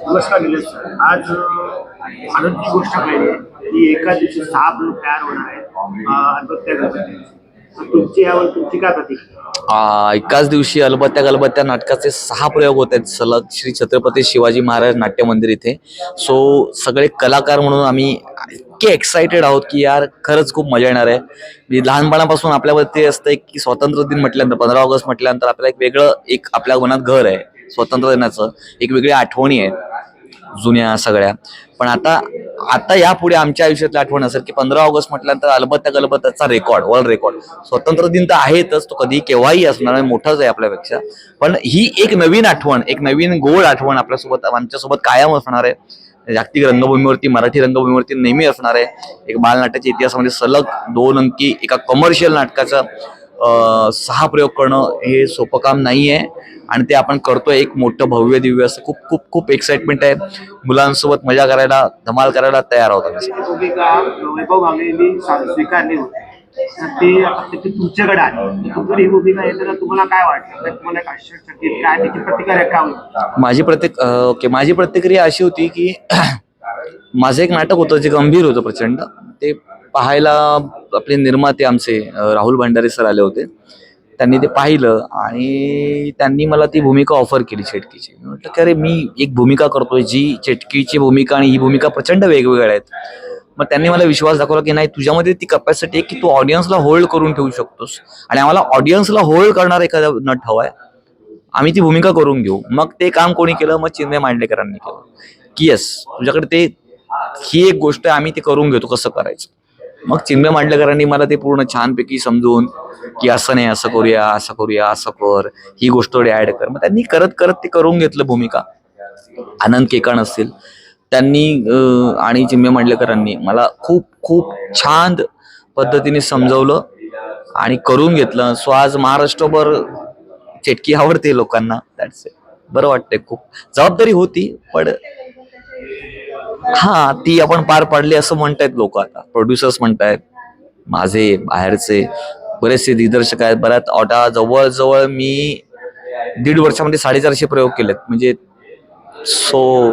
नमस्कार निलेश सर. आज भारत जी गोष्ट पाहिली की एका दिवशी सहा प्रयोग तयार होणार आहेत आत्महत्या गणपती तुमची यावर तुमची काय प्रतिक्रिया? एकाच दिवशी अलबत्त्या गलबत्त्या नाटकाचे सहा प्रयोग होत आहेत. सलग श्री छत्रपती शिवाजी महाराज नाट्य मंदिर इथे. सो सगळे कलाकार म्हणून आम्ही इतके एक्सायटेड आहोत की यार खरंच खूप मजा येणार आहे. म्हणजे लहानपणापासून आपल्यावरती असतं की स्वातंत्र्य दिन म्हटल्यानंतर पंधरा ऑगस्ट म्हटल्यानंतर आपल्याला एक वेगळं एक आपल्या मनात घर आहे. स्वातंत्र्य दिनाचं एक वेगळी आठवणी आहे. जुन्या सगळ्या. पण आता आता यापुढे आमच्या आयुष्यातली आठवण असेल की पंधरा ऑगस्ट म्हटल्यानंतर अलबत्या गलबत्याचा रेकॉर्ड वर्ल्ड रेकॉर्ड. स्वतंत्र दिन तर आहेतच तो कधी केव्हाही असणार आहे, मोठाच आहे आपल्यापेक्षा. पण ही एक नवीन आठवण एक नवीन गोड आठवण आपल्यासोबत आमच्यासोबत कायम असणार आहे. जागतिक रंगभूमीवरती मराठी रंगभूमीवरती नेहमी असणार आहे. एक बालनाट्याच्या इतिहासामध्ये सलग दोन अंकी एका कमर्शियल नाटकाचं सहा प्रयोग करणं हे सोपं काम नाही आहे आणि ते आपण करतोय. एक मोठं भव्य दिव्य असं खूप खूप खूप एक्साइटमेंट आहे. मुलांसोबत मजा करायला धमाल करायला तयार होत माझी प्रतिक ओके. माझी प्रतिक्रिया अशी होती की माझं एक नाटक होतं जे गंभीर होतं प्रचंड. ते पाहायला आपले निर्माते आमचे राहुल भंडारे सर आले होते. त्यांनी ते पाहिलं आणि त्यांनी मला ती भूमिका ऑफर केली चेटकीची. म्हटलं की अरे मी एक भूमिका करतोय जी चेटकीची भूमिका आणि ही भूमिका प्रचंड वेगवेगळ्या आहेत. मग त्यांनी मला विश्वास दाखवला की नाही तुझ्यामध्ये ती कपॅसिटी आहे की तू ऑडियन्सला होल्ड करून ठेवू शकतोस. आणि आम्हाला ऑडियन्सला होल्ड करणार एखादा नट हवाय आम्ही ती भूमिका करून घेऊ. मग ते काम कोणी केलं? मग चिन्मय मांडलेकरांनी केलं. की येस तुझ्याकडे ते ही एक गोष्ट आहे आम्ही ते करून घेतो कसं करायचं. मग चिन्मय मांडलेकरांनी मला ते पूर्ण छानपैकी समजून की असं नाही असं करूया असं करूया असं कर ही गोष्ट थोडी ऍड कर. मग त्यांनी करत करत ते करून घेतलं भूमिका. आनंद केकाण असतील. त्यांनी आणि चिन्मय मांडलेकरांनी मला खूप खूप छान पद्धतीने समजवलं आणि करून घेतलं. सो आज महाराष्ट्रभर चेटकी आवडते लोकांना. दॅट्स इट बरं वाटतंय खूप. जबाबदारी होती पण हा ती आपण पार पाडली असं म्हणतायत लोक आता. प्रोड्युसर्स म्हणतायत माझे बाहेरचे बरेचसे दिग्दर्शक आहेत. बऱ्याच ऑटा जवळजवळ मी दीड वर्षामध्ये साडेचारशे प्रयोग केलेत. म्हणजे सो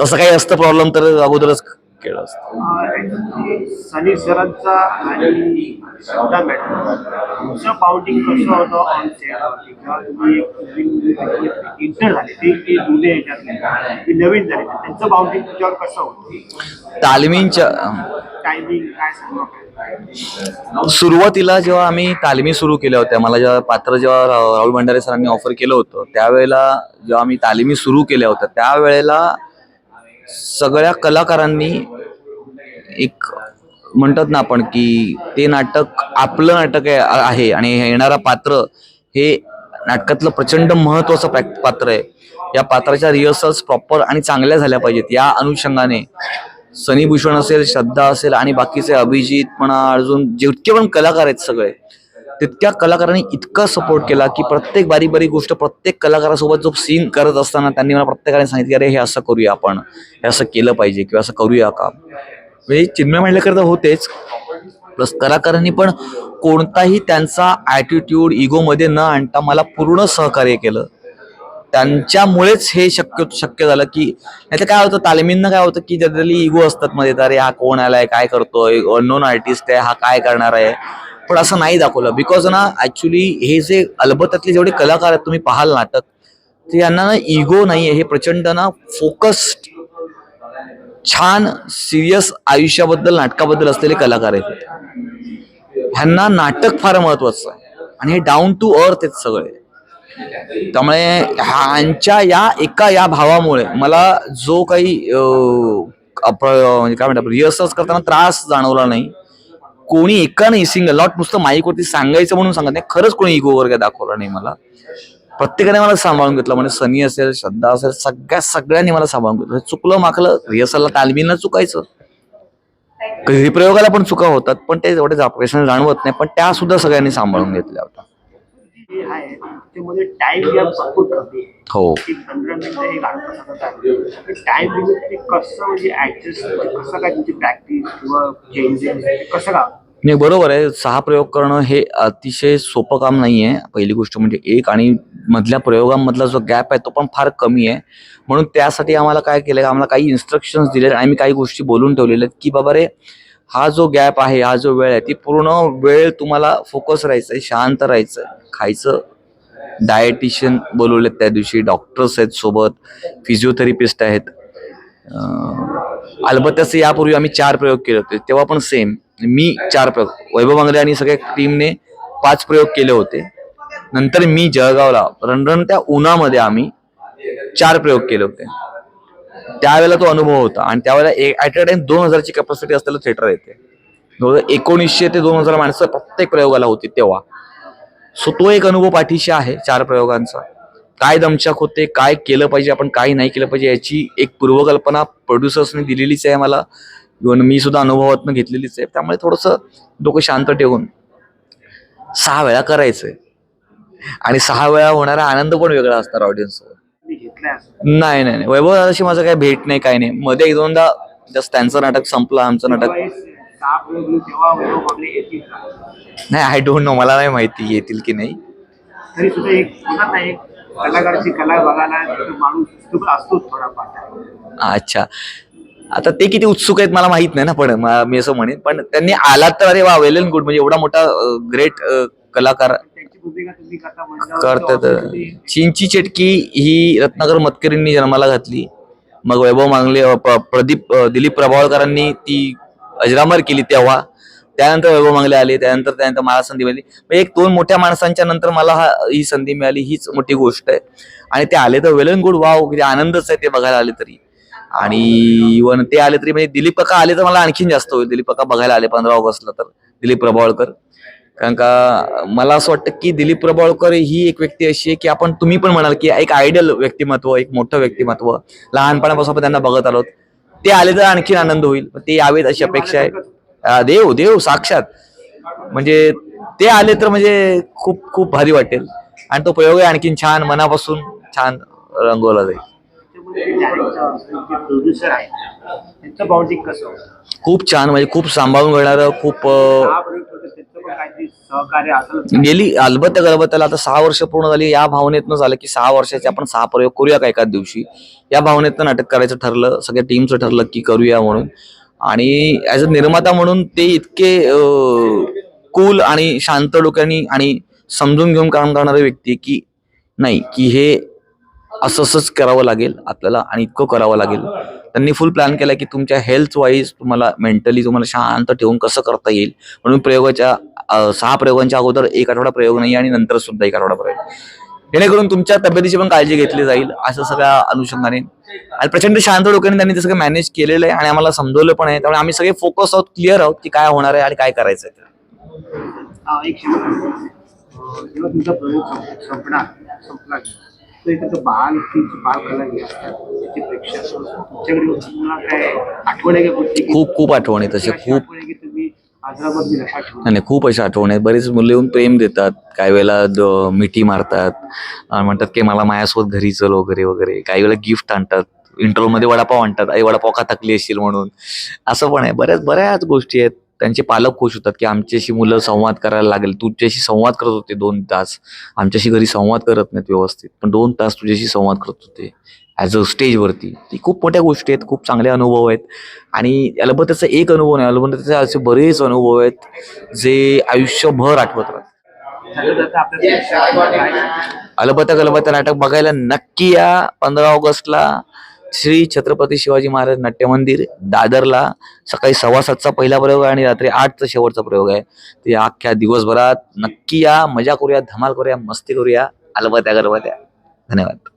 तसं काही असतं प्रॉब्लेम तर अगोदरच केलं असतं. सनी सरांचा आणि श्रद्धा मॅडम. तुमचं बाउंडिंग कसं होतं ऑन सेटवरती किंवा तुम्ही एक नवीन इंटर झाले ते ते जुने नवीन झाले त्यांचं बाउंडिंग तुझ्यावर कसं होतं? तालमींच्या टायमिंग काय सांगू सुरुवातीला जेव्हा आम्ही तालमी सुरू केल्या होत्या मला जेव्हा पात्र जेव्हा रा- राहुल भंडारे सरांनी ऑफर केलं होतं त्यावेळेला जेव्हा आम्ही तालिमी सुरू केल्या होत्या त्यावेळेला सगळ्या कलाकारांनी एक म्हणतात ना आपण की ते नाटक आपलं नाटक आहे आणि हे येणारा पात्र हे नाटकातलं प्रचंड महत्वाचं पात्र आहे. या पात्राच्या रिहर्सल्स प्रॉपर आणि चांगल्या झाल्या पाहिजेत. या अनुषंगाने सनी भूषण असेल श्रद्धा असेल आणि बाकीचे अभिजित म्हणा अजून जितके पण कलाकार आहेत सगळे तितक्या कलाकारांनी इतका सपोर्ट केला की प्रत्येक बारीक बारीक गोष्ट प्रत्येक कलाकारासोबत जो सीन करत असताना त्यांनी मला प्रत्येकाने सांगितलं अरे हे असं करूया आपण. हे असं केलं पाहिजे किंवा असं करूया का? म्हणजे चिन्मय म्हणल्याकरता तर होतेच. प्लस कलाकारांनी पण कोणताही त्यांचा ॲटिट्यूड इगोमध्ये न आणता मला पूर्ण सहकार्य केलं. त्यांच्यामुळेच हे शक्य शक्य झालं की नाही तर काय होतं तालमींना काय होतं की जनरली इगो असतात मध्ये. तर अरे हा कोण आलाय? काय करतोय? अननोन आर्टिस्ट आहे. हा काय करणार आहे? पण असं नाही दाखवलं. बिकॉज ना ऍक्च्युली हे जे अलबत्यातले जेवढे कलाकार आहेत तुम्ही पाहाल नाटक ते यांना ना इगो नाही आहे हे प्रचंड ना फोकस्ड छान सिरियस आयुष्याबद्दल नाटकाबद्दल असलेले कलाकार आहेत. ह्यांना नाटक फार महत्वाचं आहे. आणि हे डाऊन टू अर्थ आहेत सगळे. त्यामुळे ह्यांच्या या एका या भावामुळे मला जो काही म्हणजे काय म्हणतात रिहर्सल्स करताना त्रास जाणवला नाही. कोणी एका नाही सिंगल नॉट नुसतं माईकवरती सांगायचं म्हणून सांगत नाही. खरंच कोणी इगो वगैरे दाखवला नाही मला. प्रत्येकाने मला सांभाळून घेतलं. म्हणजे सनी असेल श्रद्धा असेल सगळ्या सगळ्यांनी मला सांभाळून घेतलं. चुकलं माकलं रिहर्सलला तालमीनं चुकायचं. कधी प्रयोगाला पण चुका होतात पण ते एवढे जाणवत नाही. पण त्या सुद्धा सगळ्यांनी सांभाळून घेतल्या होत्या. त्यामध्ये टाइम गॅप भरपूर कमी आहे. हो. पंधरा मिनिटं एक अर्धा तासाचा आहे. टाइम लिमिट ते कसं म्हणजे ऍडजस्ट कसं काय तुमची प्रॅक्टिस किंवा चेंजेस कसं काय नाही बरोबर आहे. सहा प्रयोग करणं हे अतिशय सोपं काम नाही आहे. पहिली गोष्ट म्हणजे एक आणि मधल्या प्रयोगांमधला जो गॅप आहे तो पण फार कमी आहे. म्हणून त्यासाठी आम्हाला काय केलं आम्हाला काही इन्स्ट्रक्शन्स दिले आणि मी काही गोष्टी बोलून ठेवलेल्या आहेत की बाबा रे हा जो गॅप आहे हा जो वेळ आहे ती पूर्ण वेळ तुम्हाला फोकस राहायचं आहे शांत राहायचं खायचं डायटिशियन बोलवलेत त्या दिवशी डॉक्टर्स आहेत सोबत फिजिओथेरपिस्ट आहेत. अं, यापूर्वी आम्ही चार प्रयोग केले होते. तेव्हा पण सेम मी चार प्रयोग वैभव बांगरे आणि सगळ्या टीमने पाच प्रयोग केले होते. नंतर मी जळगावला रणरणत्या उन्हामध्ये आम्ही चार प्रयोग केले होते. त्यावेळेला तो अनुभव होता आणि त्यावेळेला ॲट अ टाइम दोन हजारची कॅपॅसिटी असलेलं थिएटर येते एकोणीसशे ते दोन हजार माणसं प्रत्येक प्रयोगाला होती तेव्हा. सो तो एक अनुभव पाठीशी आहे चार प्रयोगांचा. काय दमछाक होते काय केलं पाहिजे आपण काय नाही केलं पाहिजे याची एक पूर्वकल्पना प्रोड्युसर्सने दिलेलीच आहे मला इव्हन मी सुद्धा अनुभवातनं घेतलेलीच आहे. त्यामुळे थोडंसं डोकं शांत ठेवून सहा वेळा करायचंय. आणि सहा वेळा होणारा आनंद पण वेगळा असणार ऑडियन्स नाही नाही. वैभव दादाशी माझं काही भेट नाही काही नाही. मध्ये एक दोनदा जस्ट त्यांचं नाटक संपलं आमचं नाटक. तेव्हा वैभव येतील का? नाही आय डोंट नो मला नाही माहिती येतील की नाही. तरी सुद्धा एक होणार नाही एक कलाकाराची कला बघायला तिथं माणूस उत्सुक असतो थोडाफार. अच्छा. आता ते किती उत्सुक आहेत मला माहीत नाही ना पण म- मी असं म्हणेन. पण त्यांनी आला तर अरे वा वेल अँड गुड म्हणजे एवढा मोठा ग्रेट कलाकार त्यांची भूमिका तुम्ही करता म्हणल्यावर करतात. चिंची चेटकी ही रत्नाकर मतकरींनी जन्माला घातली. मग वैभव मांगले अ, प- प्रदीप अ, दिलीप प्रभावळकरांनी ती अजरामर केली तेव्हा. त्यानंतर वैभव मांगले आले त्यानंतर त्यानंतर मला संधी मिळाली. एक दोन मोठ्या माणसांच्या नंतर मला हा ही संधी मिळाली हीच मोठी गोष्ट आहे. आणि ते आले तर वेल अँड गुड वाव किती आनंदच आहे ते बघायला आले तरी. आणि इवन ते आले तरी म्हणजे दिलीप काका आले तर मला आणखीन जास्त होईल. दिलीप काका बघायला आले पंधरा ऑगस्टला तर. दिलीप प्रभावळकर कारण का मला असं वाटतं की दिलीप प्रभावळकर ही एक व्यक्ती अशी आहे की आपण तुम्ही पण म्हणाल की एक आयडियल व्यक्तिमत्व एक मोठं व्यक्तिमत्व. लहानपणापासून आपण त्यांना बघत आलोत. ते आले तर आणखीन आनंद होईल. ते यावेत अशी अपेक्षा आहे. देव देव साक्षात. म्हणजे ते आले तर म्हणजे खूप खूप भारी वाटेल. आणि तो प्रयोग आणखीन छान मनापासून छान रंगवला जाईल. खूप छान म्हणजे खूप सांभाळून घेणारं खूप गेली अलबत्त गलबत्त्याला आता सहा वर्ष पूर्ण झाली. या भावनेतनं झालं की सहा वर्षाचे आपण सहा प्रयोग करूया का एकाच दिवशी? या भावनेतनं नाटक करायचं ठरलं सगळ्या टीमचं ठरलं की करूया म्हणून. आणि ऍज अ निर्माता म्हणून ते इतके कूल आणि शांत डोक्यानी आणि समजून घेऊन काम करणारे व्यक्ती की नाही की हे असं असंच करावं लागेल आपल्याला आणि इतकं करावं लागेल. त्यांनी फुल प्लॅन केला की तुमच्या हेल्थ वाईज तुम्हाला मेंटली तुम्हाला शांत ठेवून कसं करता येईल? म्हणून प्रयोगाच्या सहा प्रयोगांच्या अगोदर एक आठवडा प्रयोग नाही आणि नंतर सुद्धा एक आठवडा प्रयोग. जेणेकरून तुमच्या तब्येतीची पण काळजी घेतली जाईल असं सगळ्या अनुषंगाने. आणि प्रचंड शांत डोक्याने त्यांनी ते सगळं मॅनेज केलेलं आहे आणि आम्हाला समजवलं पण आहे. त्यामुळे आम्ही सगळे फोकस आहोत क्लिअर आहोत की काय होणार आहे आणि काय करायचं आहे तर एखादं बाल ती बाल कला जी असतात त्याची प्रेक्षक तुमच्याकडे काय आठवण आहे का की खूप खूप आठवण आहे तसे. खूप तुम्ही नाही खूप अशा आठवणी आहेत. बरेच मुलं येऊन प्रेम देतात. काही वेळेला मिठी मारतात. म्हणतात की मला माझ्यासोबत घरी चल वगैरे वगैरे. काही वेळेला गिफ्ट आणतात. इंटरव्ह्यू मध्ये वडापाव आणतात. आई वडापाव का थकली असशील म्हणून. असं पण आहे. बऱ्याच बऱ्याच गोष्टी आहेत. त्यांचे पालक खुश होतात की आमच्याशी मुलं संवाद करायला लागेल. तुझ्याशी संवाद करत होते दोन तास. आमच्याशी घरी संवाद करत नाहीत व्यवस्थित. पण दोन तास तुझ्याशी संवाद करत होते. ॲज अ स्टेजवरती ती खूप मोठ्या गोष्टी आहेत खूप चांगले अनुभव आहेत. आणि अलबत्त्याचा एक अनुभव नाही अलबत्त्याचे असे बरेच अनुभव आहेत जे आयुष्यभर आठवत राहतात. झालं अलबत्ता नाटक बघायला नक्की या पंधरा ऑगस्टला. श्री छत्रपती शिवाजी महाराज नाट्य मंदिर दादरला सकाळी सव्वा सातचा पहिला प्रयोग आहे आणि रात्री आठचा शेवटचा प्रयोग आहे. ते अख्ख्या दिवसभरात नक्की या मजा करूया धमाल करूया मस्ती करूया. अलबत्या गरबत्या. धन्यवाद.